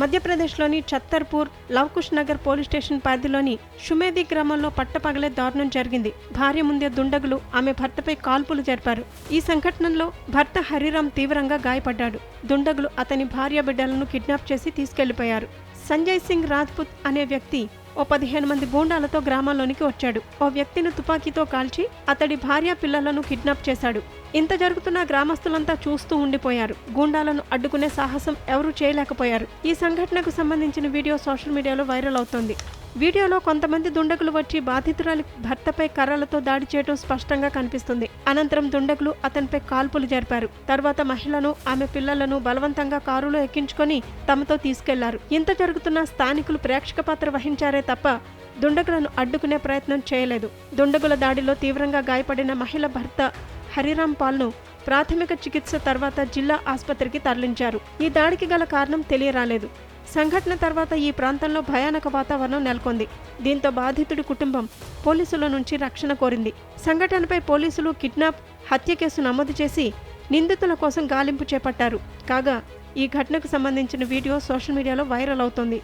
మధ్యప్రదేశ్లోని Chhatarpur Lavkush Nagar police station పరిధిలోని షుమేది గ్రామంలో పట్టపగలే దారుణం జరిగింది. భార్య ముందే దుండగులు ఆమె భర్తపై కాల్పులు జరిపారు. ఈ సంఘటనలో భర్త హరిరామ్ తీవ్రంగా గాయపడ్డాడు. దుండగులు అతని భార్య బిడ్డలను కిడ్నాప్ చేసి తీసుకెళ్ళిపోయారు. సంజయ్ సింగ్ రాజ్పుత్ అనే వ్యక్తి ఓ పదిహేను మంది గూండాలతో గ్రామంలోనికి వచ్చాడు. ఓ వ్యక్తిని తుపాకీతో కాల్చి అతడి భార్య పిల్లలను కిడ్నాప్ చేశాడు. ఇంత జరుగుతున్న గ్రామస్తులంతా చూస్తూ ఉండిపోయారు. గూండాలను అడ్డుకునే సాహసం ఎవరూ చేయలేకపోయారు. ఈ సంఘటనకు సంబంధించిన వీడియో సోషల్ మీడియాలో వైరల్ అవుతోంది. వీడియోలో కొంతమంది దుండగులు వచ్చి బాధితురాలి భర్తపై కర్రలతో దాడి చేయడం స్పష్టంగా కనిపిస్తుంది. అనంతరం దుండగులు అతనిపై కాల్పులు జరిపారు. తర్వాత మహిళను ఆమె పిల్లలను బలవంతంగా కారులో ఎక్కించుకొని తమతో తీసుకెళ్ళారు. ఇంత జరుగుతున్న స్థానికులు ప్రేక్షక పాత్ర వహించారే తప్ప దుండగులను అడ్డుకునే ప్రయత్నం చేయలేదు. దుండగుల దాడిలో తీవ్రంగా గాయపడిన మహిళ భర్త హరిరామ్ పాల్ను ప్రాథమిక చికిత్స తర్వాత జిల్లా ఆసుపత్రికి తరలించారు. ఈ దాడికి గల కారణం తెలియరాలేదు. సంఘటన తర్వాత ఈ ప్రాంతంలో భయానక వాతావరణం నెలకొంది. దీంతో బాధితుడి కుటుంబం పోలీసుల నుంచి రక్షణ కోరింది. సంఘటనపై పోలీసులు కిడ్నాప్ హత్య కేసు నమోదు చేసి నిందితుల కోసం గాలింపు చేపట్టారు. కాగా ఈ ఘటనకు సంబంధించిన వీడియో సోషల్ మీడియాలో వైరల్ అవుతోంది.